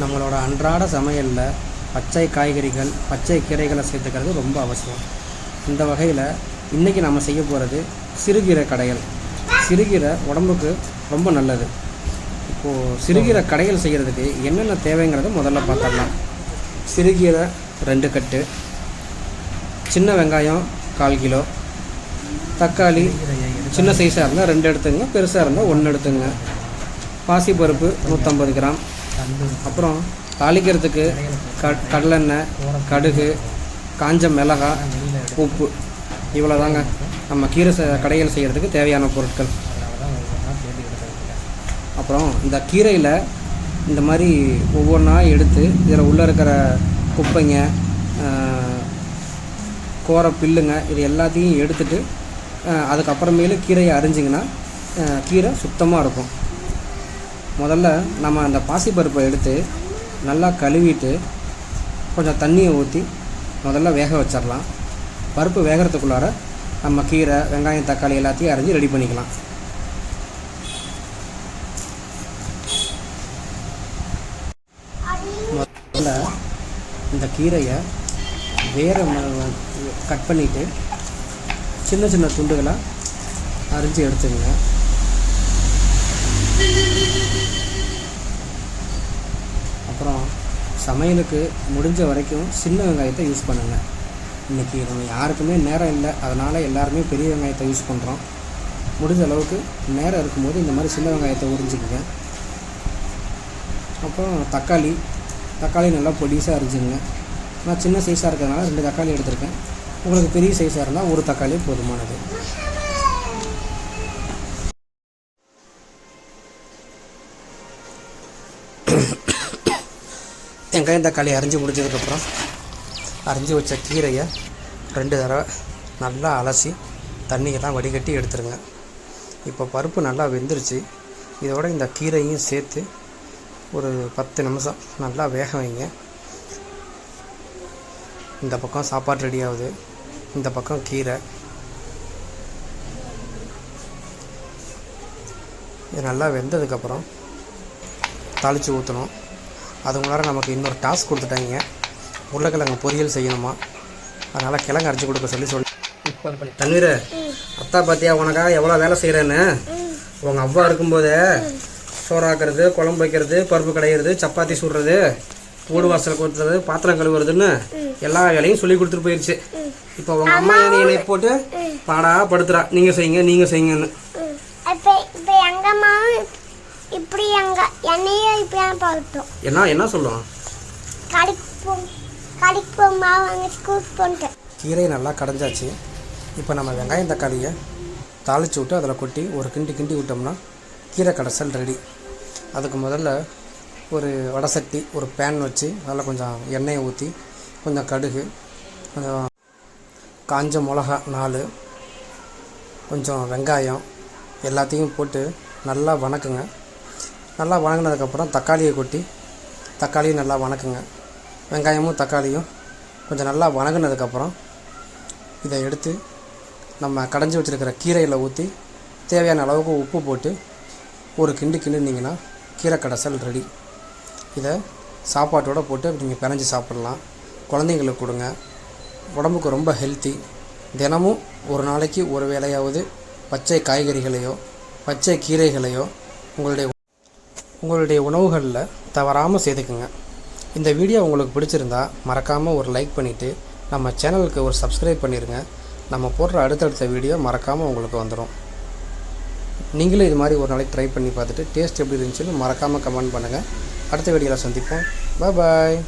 நம்மளோட அன்றாட சமையலில் பச்சை காய்கறிகள் பச்சை கீரைகளை சேர்த்துக்கிறது ரொம்ப அவசியம். இந்த வகையில் இன்றைக்கி நம்ம செய்ய போகிறது சிறுகீரை கடையல். சிறுகீரை உடம்புக்கு ரொம்ப நல்லது. இப்போது சிறுகீரை கடையல் செய்கிறதுக்கு என்னென்ன தேவைங்கிறத முதல்ல பார்த்துடலாம். சிறுகீரை ரெண்டு கட்டு சின்ன வெங்காயம் கால் கிலோ தக்காளி சின்ன சைஸாக இருந்தால் ரெண்டு எடுத்துங்க பெருசாக இருந்தால் ஒன்று எடுத்துங்க. பாசிப்பருப்பு நூற்றம்பது கிராம் அப்புறம் தாளிக்கிறதுக்கு க கடலெண்ணெய் கடுகு காஞ்ச மிளகாய் உப்பு. இவ்வளோ தாங்க நம்ம கீரை ச கடையில் செய்கிறதுக்கு தேவையான பொருட்கள். அப்புறம் இந்த கீரையில் இந்த மாதிரி ஒவ்வொன்றா எடுத்து இதில் உள்ளே இருக்கிற குப்பைங்க கோர பில்லுங்க இது எல்லாத்தையும் எடுத்துட்டு அதுக்கப்புறமேலு கீரையை அரிஞ்சிங்கன்னா கீரை சுத்தமாக இருக்கும். முதல்ல நம்ம அந்த பாசிப்பருப்பை எடுத்து நல்லா கழுவிட்டு கொஞ்சம் தண்ணியை ஊற்றி முதல்ல வேக வச்சிடலாம். பருப்பு வேகிறதுக்குள்ளார நம்ம கீரை வெங்காயம் தக்காளி எல்லாத்தையும் அரைஞ்சி ரெடி பண்ணிக்கலாம். முதல்ல இந்த கீரையை வேற கட் பண்ணிவிட்டு சின்ன சின்ன துண்டுகளாக அரிஞ்சு எடுத்துக்கோங்க. அப்புறம் சமையலுக்கு முடிஞ்ச வரைக்கும் சின்ன வெங்காயத்தை யூஸ் பண்ணுங்கள் இன்றைக்கி நம்ம யாருக்குமே நேரம் இல்லை. அதனால் எல்லாருமே பெரிய வெங்காயத்தை யூஸ் பண்ணுறோம் முடிஞ்ச அளவுக்கு நேரம் இருக்கும்போது இந்த மாதிரி சின்ன வெங்காயத்தை உறிஞ்சிக்கங்க. அப்புறம் தக்காளி. தக்காளி நல்லா பொடிசாக அரிஞ்சுங்க. நான் சின்ன சைஸாக இருக்கிறதுனால ரெண்டு தக்காளி எடுத்திருக்கேன். உங்களுக்கு பெரிய சைஸாக இருந்தால் ஒரு தக்காளி போதுமானது. வெங்காயம் தக்காளி அரிஞ்சு முடிச்சதுக்கப்புறம் அரிஞ்சு வச்ச கீரையை ரெண்டு தடவை நல்லா அலசி தண்ணியெல்லாம் வடிகட்டி எடுத்துருங்க. இப்போ பருப்பு நல்லா வெந்துருச்சு. இதோட இந்த கீரையும் சேர்த்து ஒரு பத்து நிமிஷம் நல்லா வேக வைங்க. இந்த பக்கம் சாப்பாடு ரெடி ஆகுது. இந்த பக்கம் கீரை. இது நல்லா வெந்ததுக்கப்புறம் தாளித்து ஊற்றணும் அதுக்குள்ளார நமக்கு இன்னொரு டாஸ்க் கொடுத்துட்டாங்க. உருளைக்கிழங்கு பொரியல் செய்யணுமா? அதனால் கிழங்கு அரைச்சி கொடுக்க சொல்லி சொல்லி தண்ணீர் அத்தா பாத்தியா உனக்காக எவ்வளோ வேலை செய்கிறேன்னு உங்கள் அவ்வா இருக்கும்போதே சோறாக்குறது குழம்பு வைக்கிறது பருப்பு கடையிறது சப்பாத்தி சுடுறது வீடு வாசல் கொடுத்துறது பாத்திரம் கழுவுறதுன்னு எல்லா வேலையும் சொல்லி கொடுத்துட்டு போயிடுச்சு இப்போ உங்கள் அம்மா என்னை போட்டு பாடா படுத்துறா. நீங்கள் செய்யுங்க நீங்கள் செய்யுங்கன்னு இப்போ இப்போ எங்க அம்மாவும் இப்படி எங்க என்னையும் இப்படி பழட்டோம் என்ன என்ன சொல்லுவோம் கடைக்கு போ கடைக்கு போமா அவங்க ஸ்கூலுக்கு போன்ட்டு. கீரையை நல்லா கடைஞ்சாச்சு. இப்போ நம்ம வெங்காயம் தக்காளியை தாளித்து விட்டு அதில் கொட்டி ஒரு கிண்டி கிண்டி விட்டோம்னா கீரை கடைசல் ரெடி அதுக்கு முதல்ல ஒரு வடை சட்டி ஒரு பேன் வச்சு அதில் கொஞ்சம் எண்ணெயை ஊற்றி கொஞ்சம் கடுகு கொஞ்சம் காஞ்ச மிளகா நாலு கொஞ்சம் வெங்காயம் எல்லாத்தையும் போட்டு நல்லா வணக்குங்க. நல்லா வணங்கினதுக்கப்புறம் தக்காளியை கொட்டி தக்காளியும் நல்லா வணக்குங்க. வெங்காயமும் தக்காளியும் கொஞ்சம் நல்லா வணங்கினதுக்கப்புறம் இதை எடுத்து நம்ம கடைஞ்சி வச்சுருக்கிற கீரையில் ஊற்றி தேவையான அளவுக்கு உப்பு போட்டு ஒரு கிண்டு கிண்டுனிங்கன்னா கீரை கடைசல் ரெடி. இதை சாப்பாட்டோடு போட்டு நீங்கள் பிணைஞ்சி சாப்பிட்லாம். குழந்தைங்களுக்கு கொடுங்க. உடம்புக்கு ரொம்ப ஹெல்த்தி தினமும் ஒரு நாளைக்கு ஒரு வேளையாவது பச்சை காய்கறிகளையோ பச்சை கீரைகளையோ உங்களுடைய உங்களுடைய உணவுகளில் தவறாமல் சேர்த்துக்குங்க இந்த வீடியோ உங்களுக்கு பிடிச்சிருந்தா மறக்காமல் ஒரு லைக் பண்ணிவிட்டு நம்ம சேனலுக்கு ஒரு சப்ஸ்கிரைப் பண்ணிடுங்க நம்ம போடுற அடுத்தடுத்த வீடியோ மறக்காமல் உங்களுக்கு வந்துடும் நீங்களும் இது மாதிரி ஒரு நாளைக்கு ட்ரை பண்ணி பார்த்துட்டு டேஸ்ட் எப்படி இருந்துச்சுன்னு மறக்காமல் கமெண்ட் பண்ணுங்கள் அடுத்த வீடியோவில் சந்திப்போம். பாய்